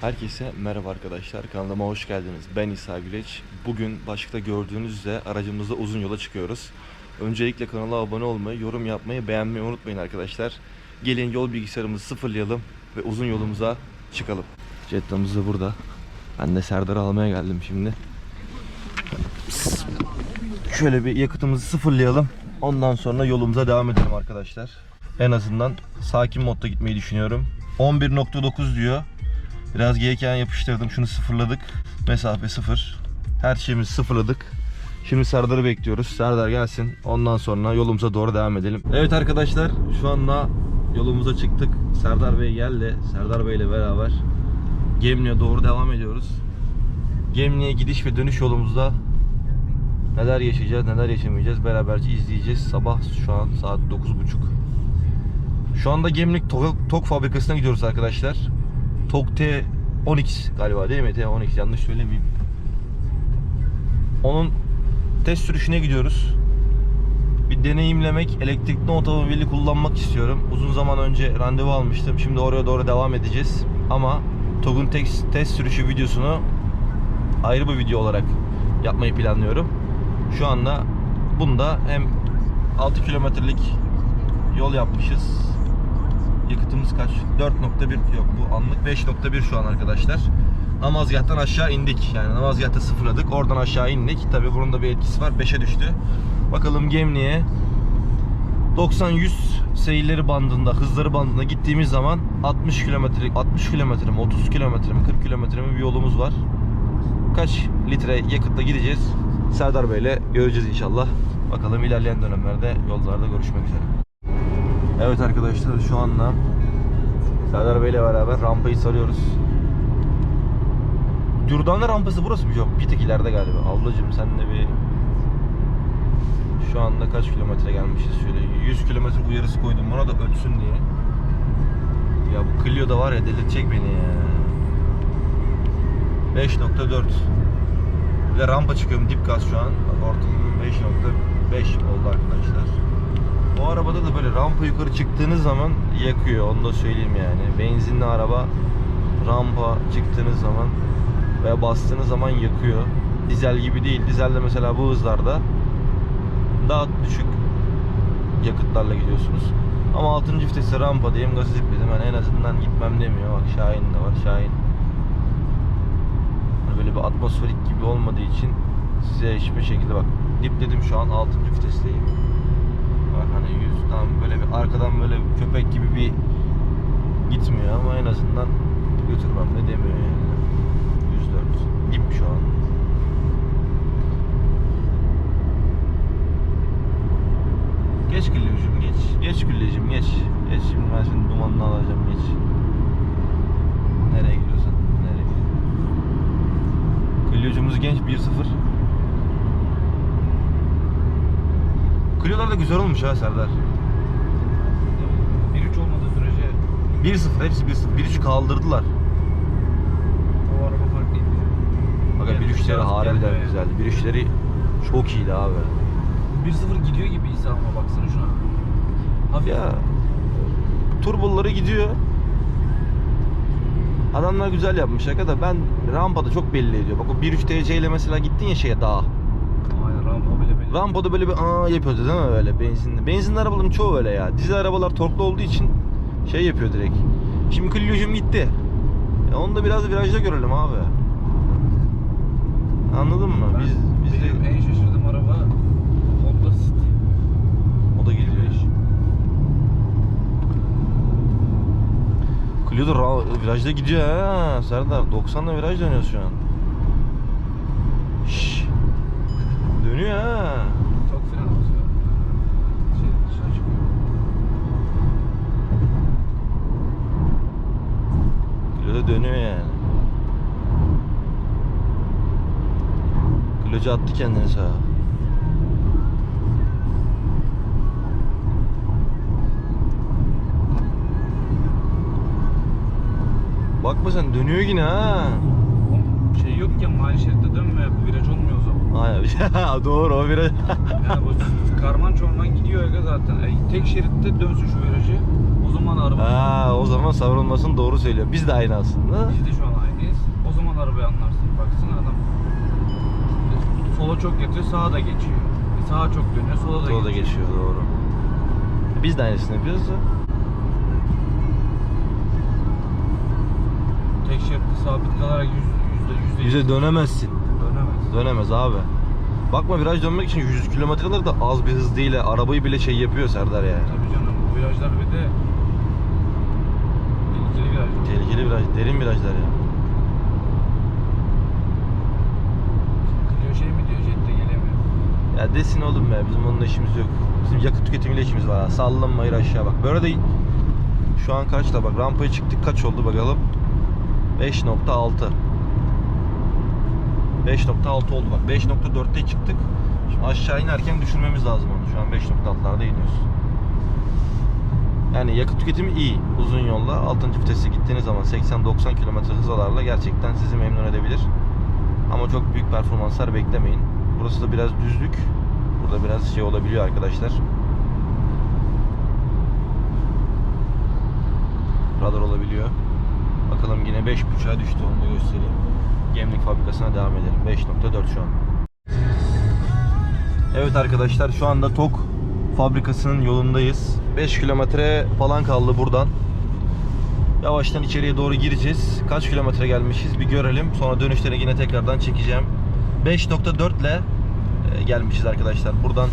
Herkese merhaba arkadaşlar. Kanalıma hoş geldiniz. Ben İsa Güleç. Bugün başlıkta gördüğünüz üzere aracımızda uzun yola çıkıyoruz. Öncelikle kanala abone olmayı, yorum yapmayı, beğenmeyi unutmayın arkadaşlar. Gelin yol bilgisayarımızı sıfırlayalım ve uzun yolumuza çıkalım. Jettamız da burada. Ben de Serdar'ı almaya geldim şimdi. Şöyle bir yakıtımızı sıfırlayalım. Ondan sonra yolumuza devam edelim arkadaşlar. En azından sakin modda gitmeyi düşünüyorum. 11.9 diyor. Biraz gelirken yapıştırdım. Şunu sıfırladık. Mesafe sıfır. Her şeyimizi sıfırladık. Şimdi Serdar'ı bekliyoruz. Serdar gelsin. Ondan sonra yolumuza doğru devam edelim. Evet arkadaşlar şu anda yolumuza çıktık. Serdar Bey geldi. Serdar Bey ile beraber Gemli'ye doğru devam ediyoruz. Gemli'ye gidiş ve dönüş yolumuzda neler yaşayacağız, neler yaşamayacağız beraberce izleyeceğiz. Sabah şu an saat 9.30. Şu anda Gemlik Tok, Tok fabrikasına gidiyoruz arkadaşlar. Tok T12 galiba değil mi? T12 yanlış söylemeyeyim. Onun test sürüşüne gidiyoruz. Bir deneyimlemek, elektrikli otomobili kullanmak istiyorum. Uzun zaman önce randevu almıştım. Şimdi oraya doğru devam edeceğiz. Ama TOG'un test, test sürüşü videosunu ayrı bir video olarak yapmayı planlıyorum. Şu anda bunda hem 6 kilometrelik yol yapmışız. Yakıtımız kaç? 4.1 yok bu anlık 5.1 şu an arkadaşlar. Namazgah'tan aşağı indik. Yani Namazgah'ta sıfırladık. Oradan aşağı indik. Tabi bunun da bir etkisi var. 5'e düştü. Bakalım Gemli'ye 90-100 seyirleri bandında, hızları bandında gittiğimiz zaman 60 kilometrelik, 60 kilometre mi, 30 kilometre mi, 40 kilometre bir yolumuz var. Kaç litre yakıtla gideceğiz? Serdar Bey'le göreceğiz inşallah. Bakalım ilerleyen dönemlerde yollarda görüşmek üzere. Evet arkadaşlar şu anda Serdar Bey'le beraber rampayı sarıyoruz. Dürdane rampası burası mı? Yok bir tık ileride galiba. Ablacım sen de bir şu anda kaç kilometre gelmişiz şöyle 100 kilometre uyarısı koydum buna da ötsün diye. Ya bu Clio da var ya delirtecek beni ya. 5.4 Bir de rampa çıkıyorum dip gaz şu an. Bak ortalamam 5.5 oldu arkadaşlar. Bu arabada da böyle rampa yukarı çıktığınız zaman yakıyor onu da söyleyeyim yani. Benzinli araba rampa çıktığınız zaman veya bastığınız zaman yakıyor. Dizel gibi değil. Dizelde mesela bu hızlarda daha düşük yakıtlarla gidiyorsunuz. Ama 6. vitesi rampa diyeyim gazı zipledim. Yani en azından gitmem demiyor. Bak Şahin de var. Şahin. Hani böyle bir atmosferik gibi olmadığı için size hiçbir şekilde bak dipledim şu an 6. vitesteyim. Bak hani 100 tam böyle bir arkadan böyle köpek gibi bir gitmiyor ama en azından götürmem de demiyor yani. 104. Dip şu an. Geç güllücüm geç. Geç güllücüm geç. Geç şimdi ben şimdi dumanını alacağım geç. Nereye gidiyorsun? Nereye gidiyorsun? Clio'cumuz genç 1-0. Clio'lar da güzel olmuş ha Serdar. 1-3 olmadığı sürece 1-0 hepsi 1-0. 1-3 kaldırdılar. o araba farklıydı. Fakat Yani 1-3'leri biraz harbiden güzeldi. 1-3'leri çok iyiydi abi. 1-0 gidiyor gibi İsa ama baksana şuna. Hafif. Ya turboları gidiyor. Adamlar güzel yapmış şaka da ben rampada çok belli ediyor. Bak o 1.3 TC ile mesela gittin ya şeye dağa. Aynen rampa bile belli. Rampada böyle bir aa yapıyordu değil mi böyle benzinli. Benzinli arabaların çoğu öyle ya. Dizel arabalar torklu olduğu için şey yapıyor direkt. Şimdi Clio'cum gitti. Ya onu da biraz virajda görelim abi. Anladın mı? Ben- Biz biz benim de en şaşırdığım araba Honda City. o da gidiyor. Clio da ra- virajda gidiyor ha Serdar. 90'la viraj dönüyoruz şu an. Şşş. Dönüyor ha. Çok fren basıyor. Şey dışına çıkıyor. Da dönüyor yani. Clio'cu attı kendini sağa. Bakma sen dönüyor yine ha. Şey yok ya mali şeritte dönme bu viraj olmuyor o zaman. Aynen. Doğru o viraj. Yani bu karman çorman gidiyor aga zaten. E, tek şeritte dönsün şu virajı. O zaman araba Ha, o zaman savrulmasın doğru söylüyor. Biz de aynı aslında. bizde şu an aynı. anlarsın. Baksana adam. Sola çok yatıyor, sağa da geçiyor. E, Sağa çok dönüyor, sola da Sola da geçiyor. geçiyor doğru. Biz de aynısını yapıyoruz da. Tek şeritte sabit kalarak yüz, yüzde yüzde Yüze dönemezsin. dönemez. Dönemez abi. Bakma viraj dönmek için 100 kilometreler de az bir hız değil. Arabayı bile şey yapıyor Serdar yani. Tabii canım bu virajlar bir de tehlikeli virajlar. Tehlikeli viraj, derin virajlar ya. Clio şey mi diyor jette gelemiyor. Ya desin oğlum be bizim onunla işimiz yok. Bizim yakıt tüketimiyle işimiz var. ha. Sallanma hayır aşağı bak. Böyle de şu an kaçta bak rampaya çıktık kaç oldu bakalım. 5.6 5.6 oldu bak. 5.4'te çıktık. Şimdi aşağı inerken düşürmemiz lazım onu. Şu an 5.6'larda iniyoruz. Yani yakıt tüketimi iyi. Uzun yolla 6. vitese gittiğiniz zaman 80-90 km hızlarla gerçekten sizi memnun edebilir. Ama çok büyük performanslar beklemeyin. Burası da biraz düzlük. Burada biraz şey olabiliyor arkadaşlar. Radar olabiliyor. Bakalım yine 5.5'a düştü onu da göstereyim. Gemlik fabrikasına devam edelim. 5.4 şu an. Evet arkadaşlar şu anda TOK fabrikasının yolundayız. 5 kilometre falan kaldı buradan. Yavaştan içeriye doğru gireceğiz. Kaç kilometre gelmişiz bir görelim. Sonra dönüşleri yine tekrardan çekeceğim. 5.4 ile e, gelmişiz arkadaşlar. Buradan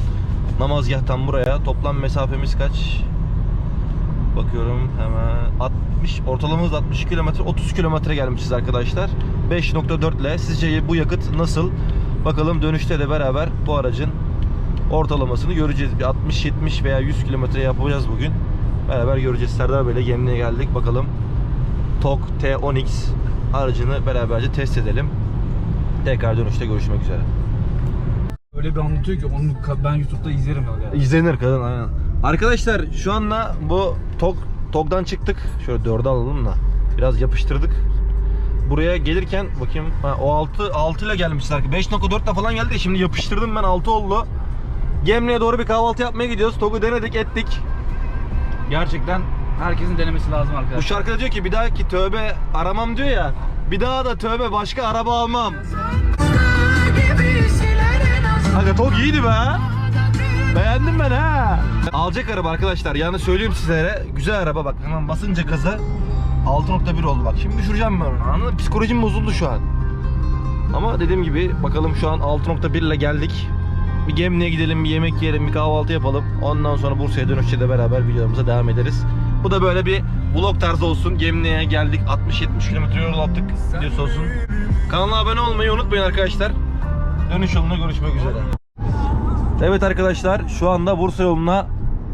namazgahtan buraya toplam mesafemiz kaç? Bakıyorum hemen 60 ortalamamız 60 kilometre 30 kilometre gelmişiz arkadaşlar. 5.4 ile sizce bu yakıt nasıl? Bakalım dönüşte de beraber bu aracın ortalamasını göreceğiz. Bir 60 70 veya 100 kilometre yapacağız bugün. Beraber göreceğiz. Serdar Bey'le Gemli'ye geldik. Bakalım TOG T10X aracını beraberce test edelim. Tekrar dönüşte görüşmek üzere. Öyle bir anlatıyor ki onu ben YouTube'da izlerim öyle. İzlenir kadın aynen. Arkadaşlar şu anda bu TOG TOG'dan çıktık. Şöyle 4'e alalım da. Biraz yapıştırdık. Buraya gelirken bakayım ha, o 6 6 ile gelmişler. 5.4 ile falan geldi. Şimdi yapıştırdım ben 6 oldu. Gemli'ye doğru bir kahvaltı yapmaya gidiyoruz. TOG'u denedik ettik. Gerçekten herkesin denemesi lazım Bu arkadaşlar. şarkıda diyor ki bir daha ki tövbe aramam diyor ya. Bir daha da tövbe başka araba almam. Aga TOG iyiydi be. Beğendim ben ha. Alacak araba arkadaşlar. Yani söyleyeyim sizlere. Güzel araba bak. Hemen basınca gaza 6.1 oldu bak. Şimdi düşüreceğim ben onu. Anladın mı? Psikolojim bozuldu şu an. Ama dediğim gibi bakalım şu an 6.1 ile geldik. Bir Gemli'ye gidelim, bir yemek yiyelim, bir kahvaltı yapalım. Ondan sonra Bursa'ya dönüşte de beraber videolarımıza devam ederiz. Bu da böyle bir vlog tarzı olsun. Gemli'ye geldik. 60-70 km yol attık. Videosu olsun. Kanala abone olmayı unutmayın arkadaşlar. Dönüş yolunda görüşmek üzere. Evet arkadaşlar şu anda Bursa yoluna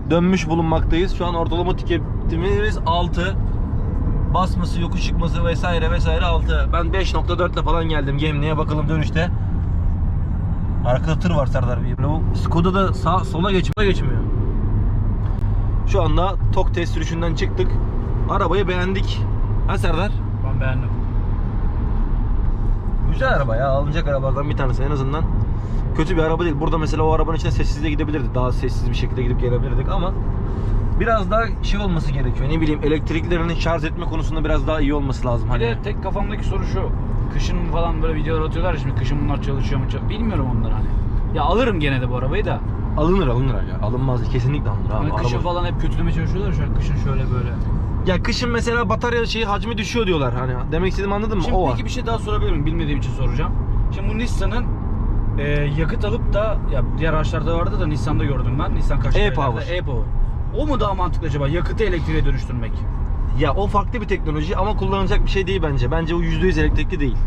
dönmüş bulunmaktayız. Şu an ortalama tüketimimiz 6. Basması, yokuş çıkması vesaire vesaire 6. Ben 5.4 ile falan geldim Gemli'ye bakalım dönüşte. Arkada tır var Serdar Bey. Bu Skoda da sağ sola geçmiyor. geçmiyor. Şu anda TOK test sürüşünden çıktık. Arabayı beğendik. Ha Serdar? Ben beğendim. Güzel araba ya. Alınacak arabalardan bir tanesi en azından. Kötü bir araba değil. Burada mesela o arabanın içine sessiz de gidebilirdik. Daha sessiz bir şekilde gidip gelebilirdik ama biraz daha şey olması gerekiyor. Ne bileyim elektriklerini şarj etme konusunda biraz daha iyi olması lazım. Bir Hani de tek kafamdaki soru şu. Kışın falan böyle videolar atıyorlar ya şimdi kışın bunlar çalışıyor mu? çal- Bilmiyorum onları hani. Ya alırım gene de bu arabayı da. alınır alınır ya. Alınmaz kesinlikle alınır abi. Hani kışın Araba- falan hep kötülemeye çalışıyorlar şu an kışın şöyle böyle. Ya kışın mesela batarya şeyi hacmi düşüyor diyorlar hani. Demek istediğimi anladın mı? Şimdi o var. peki bir şey daha sorabilir miyim? Bilmediğim için soracağım. Şimdi bu Nissan'ın e, yakıt alıp da ya diğer araçlarda vardı da Nissan'da gördüm ben. Nissan Qashqai'lerde E-Power. E-Power. O mu daha mantıklı acaba? Yakıtı elektriğe dönüştürmek. Ya o farklı bir teknoloji ama kullanılacak bir şey değil bence. Bence o %100 elektrikli değil.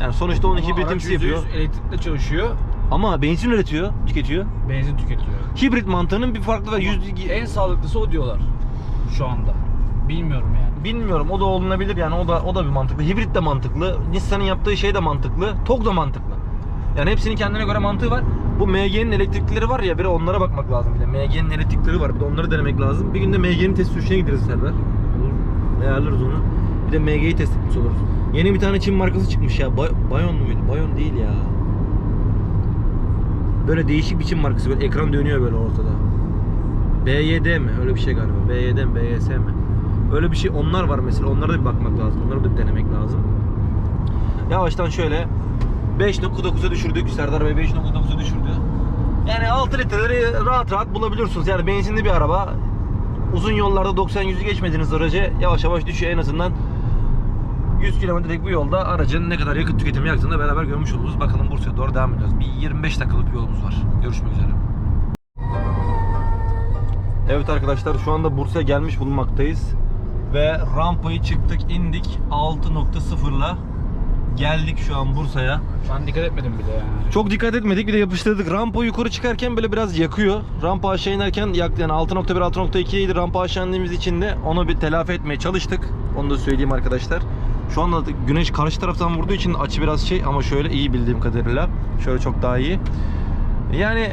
Yani sonuçta onun Ama hibritimsi araç yapıyor. %100 elektrikle çalışıyor. Ama benzin üretiyor, tüketiyor. Benzin tüketiyor. Hibrit mantığının bir farklı ve yüz... en sağlıklısı o diyorlar. Şu anda. Bilmiyorum yani. Bilmiyorum o da olunabilir yani o da o da bir mantıklı. Hibrit de mantıklı. Nissan'ın yaptığı şey de mantıklı. TOG da mantıklı. Yani hepsinin kendine göre mantığı var. Bu MG'nin elektrikleri var ya bir onlara bakmak lazım bir de. MG'nin elektrikleri var bir de onları denemek lazım. Bir gün de MG'nin test sürüşüne gideriz Serdar. Ayarlarız onu. Bir de MG'yi test etmiş oluruz. Yeni bir tane Çin markası çıkmış ya. Bay- Bayon muydu? Bayon değil ya. Böyle değişik bir Çin markası. Böyle ekran dönüyor böyle ortada. BYD mi? Öyle bir şey galiba. BYD mi? BYS mi? Öyle bir şey onlar var mesela. Onlara da bir bakmak lazım. Onlara da bir denemek lazım. Yavaştan şöyle 5.9'a düşürdük. Serdar Bey 5.9'a düşürdü. Yani 6 litreleri rahat rahat bulabiliyorsunuz. Yani benzinli bir araba. Uzun yollarda 90-100'ü geçmediğiniz aracı yavaş yavaş düşüyor en azından 100 kilometrelik bu yolda aracın ne kadar yakıt tüketimi yaktığını beraber görmüş oluruz. Bakalım Bursa'ya doğru devam ediyoruz. Bir 25 dakikalık yolumuz var. Görüşmek üzere. Evet arkadaşlar şu anda Bursa'ya gelmiş bulunmaktayız. Ve rampayı çıktık indik 6.0'la geldik şu an Bursa'ya. Ben dikkat etmedim bile yani. Çok dikkat etmedik bir de yapıştırdık. Rampa yukarı çıkarken böyle biraz yakıyor. Rampa aşağı inerken yaktı yani 6.1 6.2 idi. Rampa aşağı indiğimiz için de onu bir telafi etmeye çalıştık. Onu da söyleyeyim arkadaşlar. Şu anda da güneş karşı taraftan vurduğu için açı biraz şey ama şöyle iyi bildiğim kadarıyla. Şöyle çok daha iyi. Yani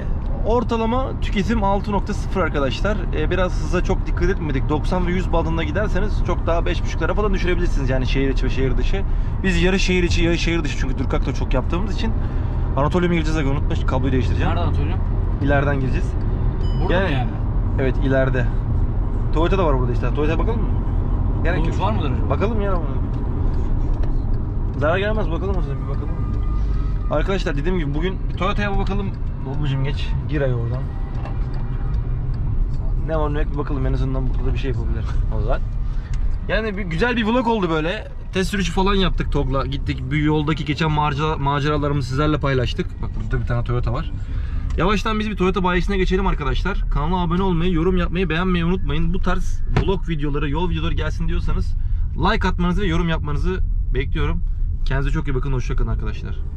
ortalama tüketim 6.0 arkadaşlar. Ee, biraz hıza çok dikkat etmedik. 90 ve 100 bandında giderseniz çok daha 5.5'lara falan düşürebilirsiniz yani şehir içi ve şehir dışı. Biz yarı şehir içi yarı şehir dışı çünkü Durkak'ta çok yaptığımız için Anatolia'ya gireceğiz aga unutma kabloyu değiştireceğim. Nereden atıyorum? İleriden gireceğiz. Burada mı yani? Evet ileride. Toyota da var burada işte. Toyota'ya bakalım mı? Gerek Dolmuş yok. var mıdır acaba? Bakalım ya. Zarar gelmez bakalım o zaman bir bakalım. Arkadaşlar dediğim gibi bugün bir Toyota'ya bakalım. Babacım geç. Gir ay oradan. Ne var ne yok bir bakalım en azından burada bir şey yapabilir o zaman. Yani bir güzel bir vlog oldu böyle. Test sürüşü falan yaptık TOG'la. Gittik bir yoldaki geçen macera, maceralarımızı sizlerle paylaştık. Bak burada bir tane Toyota var. Yavaştan biz bir Toyota bayisine geçelim arkadaşlar. Kanala abone olmayı, yorum yapmayı, beğenmeyi unutmayın. Bu tarz vlog videoları, yol videoları gelsin diyorsanız like atmanızı ve yorum yapmanızı bekliyorum. Kendinize çok iyi bakın. Hoşçakalın arkadaşlar.